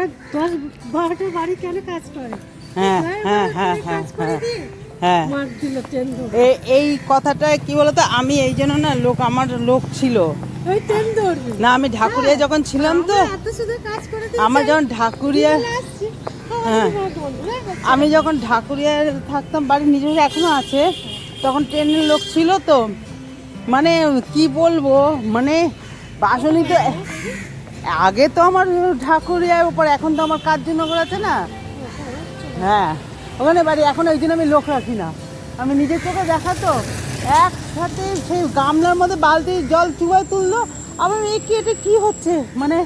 ওরা দশ বারোটা বাড়ি কেন কাজ করে? হ্যাঁ, হ্যাঁ, হ্যাঁ, হ্যাঁ, হ্যাঁ। এ- এই কথাটা কি বলতো? আমি এই জন্য না লোক আমার লোক ছিল। না আমি ঢাকুরিয়া যখন ছিলাম তো আমরা যখন ঢাকুরিয়া হ্যাঁ। হ্যাঁ, বাচ্চা। আমি যখন ঢাকুরিয়ায় থাকতাম বাড়ির নিজের এখনও আছে তখন ট্রেনের লোক ছিল তো। মানে কি বলব? মানে বাসনি তো আগে তো আমার ঠাকুরিয়ার উপর এখন তো আমার কার্যনগর আছে না? হ্যাঁ ওখানে বাড়ি এখন ওই জন্য আমি লোক রাখি না। আমি নিজের চোখে দেখা তো একসাথে সেই গামলার মধ্যে বালতি জল চুবাই তুললো আবার এই কি এটা কি হচ্ছে? মানে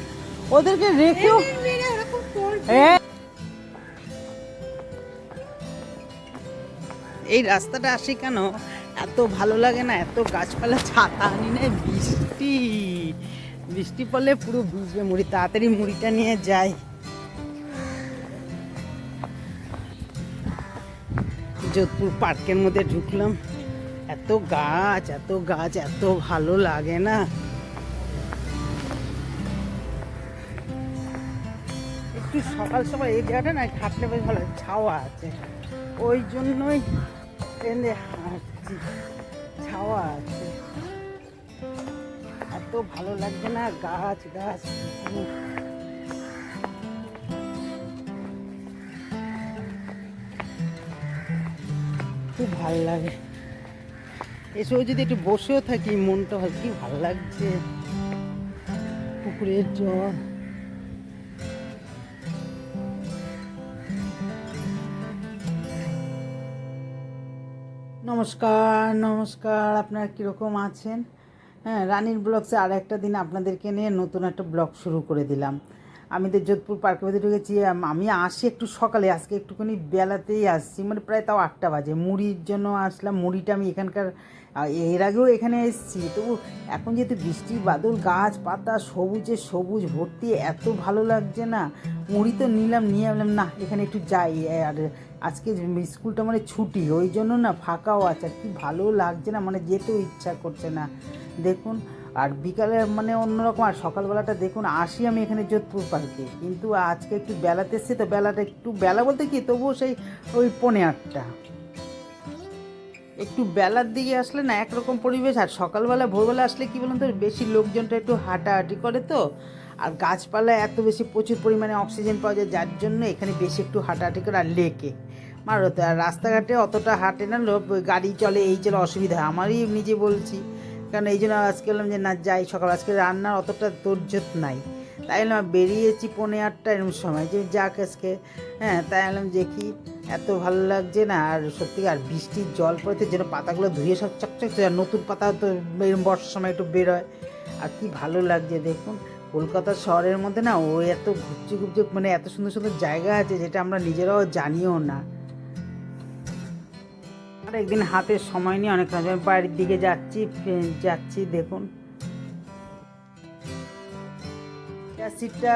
ওদেরকে রেখেও এই রাস্তাটা আসি কেন? এত ভালো লাগে না এত গাছপালা ছাতা আনি না বৃষ্টি। বৃষ্টি পড়লে পুরো ভিজবে মুড়ি, তাড়াতাড়ি মুড়িটা নিয়ে যাই। যোধপুর পার্কের মধ্যে ঢুকলাম। এত গাছ এত গাছ, এত ভালো লাগে না। একটু সকাল সকাল এই জায়গাটা না হাঁটলে বেশ ভালো, ছাওয়া আছে। ওই জন্যই ট্রেনে হাঁটছি, ছাওয়া আছে। ভালো লাগছে না, গাছ গাছ। খুব ভালো লাগে। এসেও যদি একটু বসেও থাকি, মনটা হয় কি ভালো লাগছে। পুকুরের জল। নমস্কার নমস্কার, আপনারা কীরকম আছেন? হ্যাঁ রানীর ব্লগসে আর একটা দিন আপনাদেরকে নিয়ে নতুন একটা ব্লগ শুরু করে দিলাম। আমি তো যোধপুর পার্কের মধ্যে ঢুকেছি, আমি আসি একটু সকালে, আজকে একটুখানি বেলাতেই আসছি মানে প্রায় তাও আটটা বাজে। মুড়ির জন্য আসলাম, মুড়িটা আমি এখানকার এর আগেও এখানে এসেছি। তবু এখন যেহেতু বৃষ্টি, বাদল গাছ পাতা সবুজে সবুজ ভর্তি, এত ভালো লাগছে না। মুড়ি তো নিলাম, নিয়ে এলাম, না, এখানে একটু যাই। আর আজকে স্কুলটা মানে ছুটি, ওই জন্য না, ফাঁকাও আছে। আর কি ভালো লাগছে না মানে যেতেও ইচ্ছা করছে না। দেখুন, আর বিকালে মানে অন্যরকম, আর সকালবেলাটা দেখুন, আসি আমি এখানে যোধপুর পার্কে। কিন্তু আজকে একটু বেলাতে এসছে, তো বেলাটা একটু, বেলা বলতে কি, তবুও সেই ওই পনে আটটা। একটু বেলার দিকে আসলে না একরকম পরিবেশ, আর সকালবেলা, ভোরবেলা আসলে কি বলুন তো, বেশি লোকজনটা একটু হাঁটাহাঁটি করে তো, আর গাছপালা এত বেশি প্রচুর পরিমাণে অক্সিজেন পাওয়া যায়, যার জন্য এখানে বেশি একটু হাঁটাহাঁটি করে আর লেকে। মারতে আর রাস্তাঘাটে অতটা হাঁটে না গাড়ি চলে, এই চলে, অসুবিধা। আমারই নিজে বলছি কারণ এই জন্য আজকে বললাম যে, না, যাই, সকাল আজকে রান্নার অতটা তোরজোত নাই। তাই এলাম বেরিয়েছি পৌনে আটটা এরকম সময়, যে যাক আজকে। হ্যাঁ তাই এলাম যে, কি, এত ভালো লাগছে না, আর সত্যি আর বৃষ্টির জল পড়তে যেন পাতাগুলো ধুয়ে সব চকচক আর নতুন পাতা তো এরকম বর্ষার সময় একটু বেরোয়। আর কি ভালো লাগছে, দেখুন, কলকাতা শহরের মধ্যে না, ও এত ঘুরছে ঘুরছে মানে এত সুন্দর সুন্দর জায়গা আছে, যেটা আমরা নিজেরাও জানিও না। একদিন হাতে সময় নিয়ে অনেক আমি বাড়ির দিকে যাচ্ছি যাচ্ছি, দেখুন। সিটটা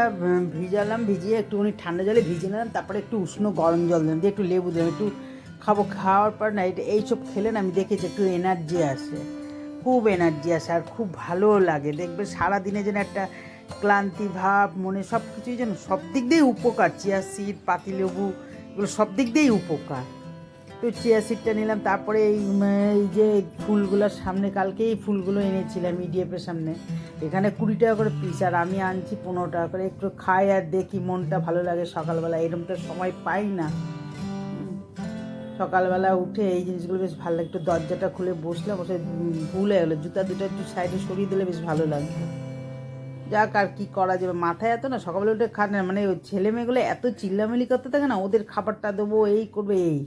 ভিজালাম, ভিজিয়ে একটুখানি ঠান্ডা জলে ভিজিয়ে নিলাম, তারপরে একটু উষ্ণ গরম জল দিলাম, দিয়ে একটু লেবু দিলাম, একটু খাব। খাওয়ার পর না এটা এইসব খেলে না আমি দেখেছি একটু এনার্জি আসে, খুব এনার্জি আসে, আর খুব ভালো লাগে। দেখবে সারাদিনে যেন একটা ক্লান্তি ভাব, মনে সব কিছুই যেন সব দিক দিয়েই উপকার, চিয়া সিড, পাতিলেবু, এগুলো সব দিক দিয়েই উপকার। তো চিয়া সিটটা নিলাম। তারপরে এই এই যে ফুলগুলোর সামনে কালকে এই ফুলগুলো এনেছিলাম ইডিএফের সামনে। এখানে কুড়ি টাকা করে পিস আর আমি আনছি পনেরো টাকা করে। একটু খাই আর দেখি মনটা ভালো লাগে সকালবেলা। এরকম তো সময় পাই না। সকালবেলা উঠে এই জিনিসগুলো বেশ ভালো লাগে। একটু দরজাটা খুলে বসলে বসে ভুল হয়ে গেলো। জুতা দুটো একটু সাইডে সরিয়ে দিলে বেশ ভালো লাগবে যাক আর কী করা যাবে। মাথায় এত না, সকালবেলা উঠে খাট না। মানে ওই ছেলে মেয়েগুলো এত চিল্লামিলি করতে থাকে না, ওদের খাবারটা দেবো, এই করবে, এই।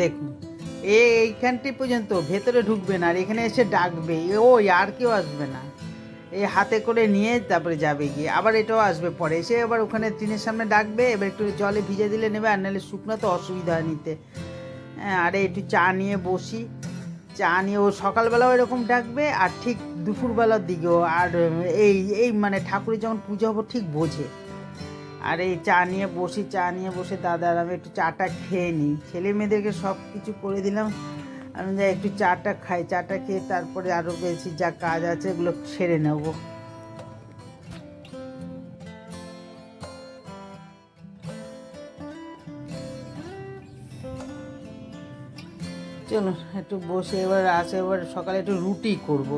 দেখুন, এ এইখানটি পর্যন্ত ভেতরে ঢুকবে না, আর এখানে এসে ডাকবে ওই আর কেউ আসবে না। এই হাতে করে নিয়ে তারপরে যাবে গিয়ে, আবার এটাও আসবে পরে। এসে আবার ওখানে টিনের সামনে ডাকবে, এবার একটু জলে ভিজে দিলে নেবে, আর নাহলে শুকনো তো অসুবিধা নিতে। হ্যাঁ আরে একটু চা নিয়ে বসি। চা নিয়ে ও সকালবেলাও এরকম ডাকবে, আর ঠিক দুপুরবেলার দিকেও। আর এই এই মানে ঠাকুরের যখন পুজো হব ঠিক বোঝে। আর এই চা নিয়ে বসি, চা নিয়ে বসে দাদা আর আমি একটু চাটা খেয়ে নিই। ছেলে মেয়েদেরকে সব কিছু করে দিলাম। আমি যাই একটু চাটা খাই, চাটা খেয়ে তারপরে আরও বেশি যা কাজ আছে এগুলো সেরে নেব। চলো একটু বসে এবার আসে, এবার সকালে একটু রুটি করব।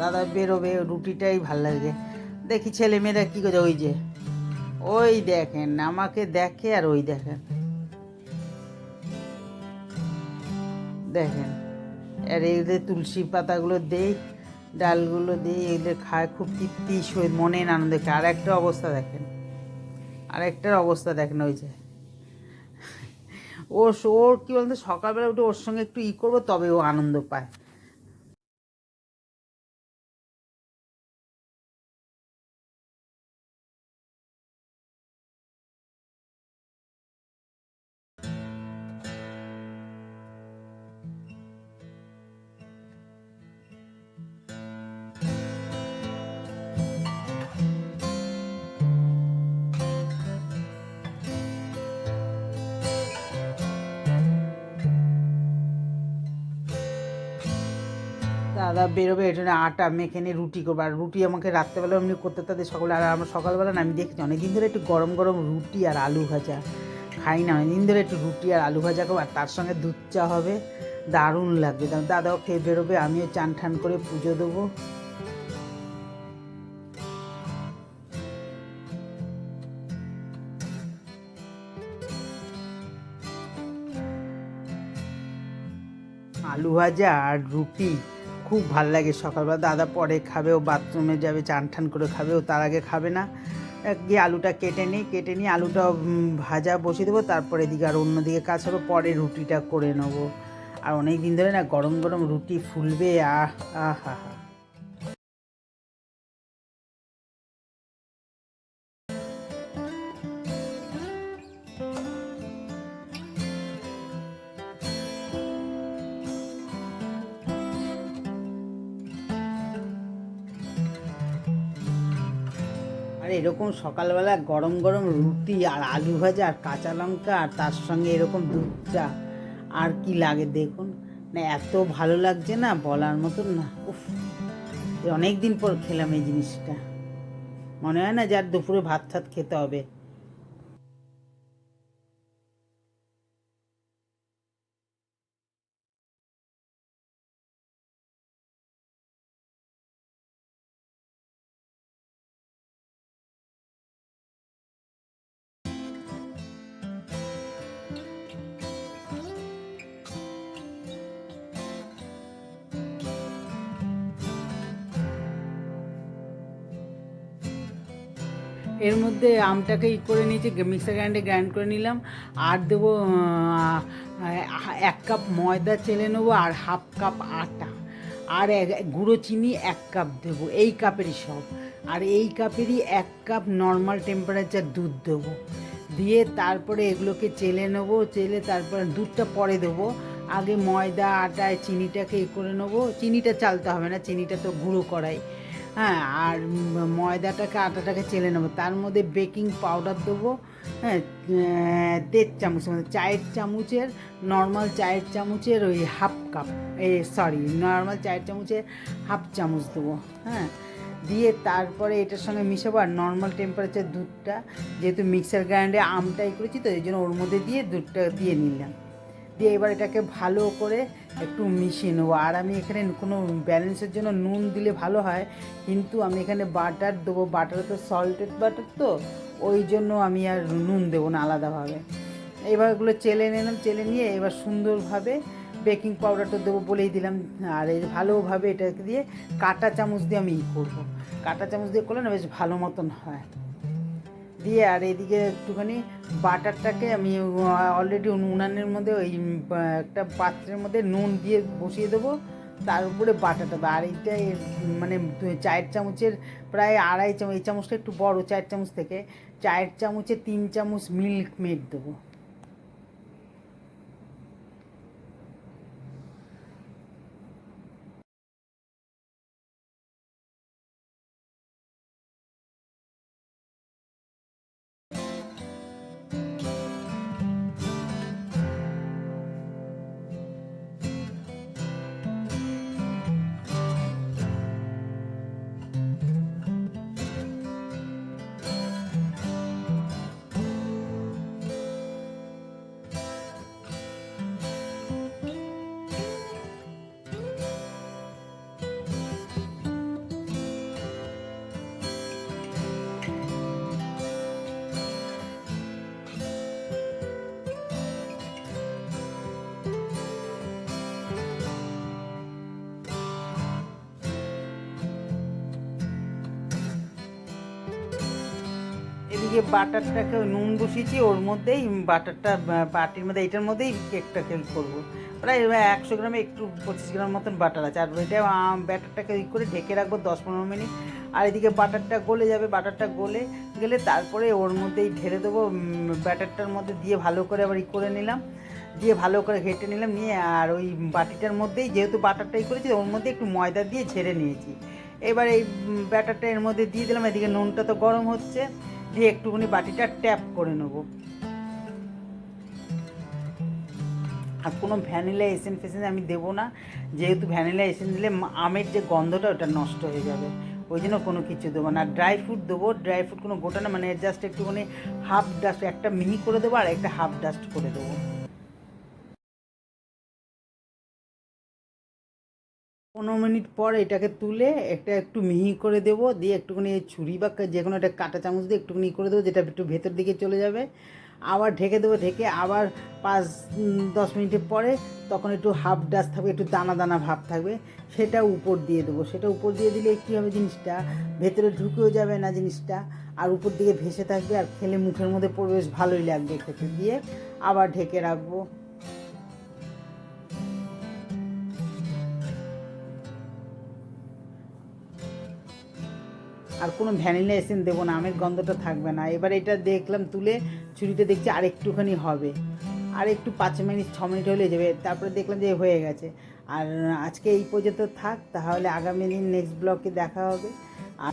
দাদা বেরোবে, রুটিটাই ভালো লাগে। দেখি ছেলে মেয়েরা কী করে, ওই যে ওই দেখেন, আমাকে দেখে আর ওই দেখেন। দেখেন, আর এদের তুলসী পাতাগুলো দেই, ডালগুলো দিই এদের খায় খুব তৃপ্তি সহিত মনে আনন্দ খায়। আর একটা অবস্থা দেখেন আর একটার অবস্থা দেখেন ওই যে। ও ওর কী বলতো, সকালবেলা উঠে ওর সঙ্গে একটু ই করব, তবে ও আনন্দ পায়। দাদা বেরোবে এটা না আটা মেখে নিয়ে রুটি করব। আর রুটি আমাকে রাত্রেবেলা এমনি করতে তাদের সকালে, আর আমার সকালবেলা না আমি দেখেছি অনেকদিন ধরে একটু গরম গরম রুটি আর আলু ভাজা। খাই না, অনেকদিন ধরে একটু রুটি আর আলু ভাজা খাব, আর তার সঙ্গে দুধ চা হবে। দারুণ লাগবে। দাদাও খেয়ে বেরোবে, আমিও চান ঠান করে পুজো দেবো। আলু ভাজা আর রুটি খুব ভালো লাগে সকালবেলা। দাদা পরে খাবে, ও বাথরুমে যাবে, চান ঠান করে খাবে, ও তার আগে খাবে না। গিয়ে আলুটা কেটে নিই, কেটে নিয়ে আলুটা ভাজা বসিয়ে দেবো, তারপরে এদিকে আর অন্যদিকে কাজ হবে, পরে রুটিটা করে নেব। আর অনেক দিন ধরে না গরম গরম রুটি ফুলবে, আহ আহ, হা হা। এরকম সকালবেলা গরম গরম রুটি আর আলু ভাজা আর কাঁচা লঙ্কা আর তার সঙ্গে এরকম দুধ চা। আর কি লাগে দেখুন। না, এত ভালো লাগছে না বলার মতন না। উফ অনেক দিন পর খেলাম এই জিনিসটা। মনে হয় না যার দুপুরে ভাত ঠাত খেতে হবে। এর মধ্যে আমটাকে ই করে নিয়েছি মিক্সার গ্রাইন্ডে গ্রাইন্ড করে নিলাম। আর দেবো এক কাপ ময়দা চেলে নেব আর হাফ কাপ আটা। আর গুঁড়ো চিনি এক কাপ দেবো, এই কাপেরই সব। আর এই কাপেরই এক কাপ নর্মাল টেম্পারেচার দুধ দেবো। দিয়ে তারপরে এগুলোকে চেলে নেব, চেলে তারপরে দুধটা পরে দেবো। আগে ময়দা আটায় চিনিটাকে এ করে নেব। চিনিটা চালতে হবে না, চিনিটা তো গুঁড়ো করাই। হ্যাঁ আর ময়দাটাকে, আটাটাকে চেলে নেব। তার মধ্যে বেকিং পাউডার দেবো হ্যাঁ দেড় চামচ মানে চায়ের চামচের, নর্মাল চায়ের চামচের ওই হাফ কাপ, এ, সরি, নর্মাল চায়ের চামচের হাফ চামচ দেবো হ্যাঁ। দিয়ে তারপরে এটার সঙ্গে মিশাবো, আর নর্মাল টেম্পারেচার দুধটা, যেহেতু মিক্সার গ্রাইন্ডে আমটাই করেছি, তো এই জন্য ওর মধ্যে দিয়ে দুধটা দিয়ে নিলাম। দিয়ে এবার এটাকে ভালো করে একটু মিশিয়ে নেব। আর আমি এখানে কোনো ব্যালেন্সের জন্য নুন দিলে ভালো হয়, কিন্তু আমি এখানে বাটার দেবো। বাটার তো সল্টেড বাটার তো, ওই জন্য আমি আর নুন দেবো না আলাদাভাবে। এবার এগুলো চেলে নিলাম, চেলে নিয়ে এবার সুন্দরভাবে বেকিং পাউডারটা দেবো বলেই দিলাম। আর এই ভালোভাবে এটাকে দিয়ে কাঁটা চামচ দিয়ে আমি ই করব। কাঁটা চামচ দিয়ে করলে না বেশ ভালো মতন হয়। দিয়ে আর এদিকে একটুখানি বাটারটাকে আমি অলরেডি উনানের মধ্যে ওই একটা পাত্রের মধ্যে নুন দিয়ে বসিয়ে দেবো, তার উপরে বাটাটা দেবো। আর এইটা মানে চায়ের চামচের প্রায় আড়াই চামচ, এই চামচটা একটু বড়, চায়ের চামচ থেকে, চায়ের চামচে তিন চামচ মিল্ক মেড দেবো। এদিকে বাটারটাকে নুন বসিয়েছি, ওর মধ্যেই বাটারটা বাটির মধ্যে এটার মধ্যেই কেকটা কেকটাকে করব। প্রায় একশো গ্রামে একটু পঁচিশ গ্রাম মতন বাটার আছে। আর এটা ব্যাটারটাকে ই করে ঢেকে রাখব দশ পনেরো মিনিট। আর এদিকে বাটারটা গলে যাবে, বাটারটা গলে গেলে তারপরে ওর মধ্যেই ঢেলে দেবো ব্যাটারটার মধ্যে দিয়ে ভালো করে আবার ই করে নিলাম। দিয়ে ভালো করে ঘেটে নিলাম, নিয়ে আর ওই বাটিটার মধ্যেই যেহেতু বাটারটাই করেছি, ওর মধ্যে একটু ময়দা দিয়ে ঝেড়ে নিয়েছি। এবার এই ব্যাটারটা এর মধ্যে দিয়ে দিলাম, এদিকে নুনটা তো গরম হচ্ছে। দিয়ে একটুখানি বাটিটা ট্যাপ করে নেব। আর কোনো ভ্যানিলা এসেন্স ফেসেন্স আমি দেবো না, যেহেতু ভ্যানিলা এসেন্স দিলে আমের যে গন্ধটা ওটা নষ্ট হয়ে যাবে, ওই জন্য কোনো কিছু দেবো না। ড্রাই ফ্রুট দেবো, ড্রাই ফ্রুট কোনো গোটা না মানে জাস্ট একটুখানি হাফ ডাস্ট একটা মিহি করে দেবো আর একটা হাফ ডাস্ট করে দেবো। পনেরো মিনিট পর এটাকে তুলে একটা একটু মিহি করে দেবো, দিয়ে একটুখানি ছুরি বা যে কোনো একটা কাঁটা চামচ দিয়ে একটুখানি করে দেবো, যেটা একটু ভেতর দিকে চলে যাবে। আবার ঢেকে দেবো, ঢেকে আবার পাঁচ দশ মিনিটের পরে তখন একটু হাফ ডাস্ট থাকবে, একটু দানা দানা ভাব থাকবে, সেটা উপর দিয়ে দেবো। সেটা উপর দিয়ে দিলে কী হবে জিনিসটা? ভেতরে ঢুকেও যাবে না জিনিসটা, আর উপর দিকে ভেসে থাকবে, আর খেলে মুখের মধ্যে পড়বে বেশ ভালোই লাগবে খেতে দিয়ে আবার ঢেকে রাখব। আর কোনো ভ্যানিলা এসেন দেবো না, আমের গন্ধটা থাকবে না। এবার এটা দেখলাম, তুলে ছুরিতে দেখছি আর একটুখানি হবে। আর একটু পাঁচ মিনিট, ছ মিনিট হলে যাবে। তারপরে দেখলাম যে হয়ে গেছে। আর আজকে এই পর্যন্ত থাক, তাহলে আগামী দিন নেক্সট ব্লকে দেখা হবে। আর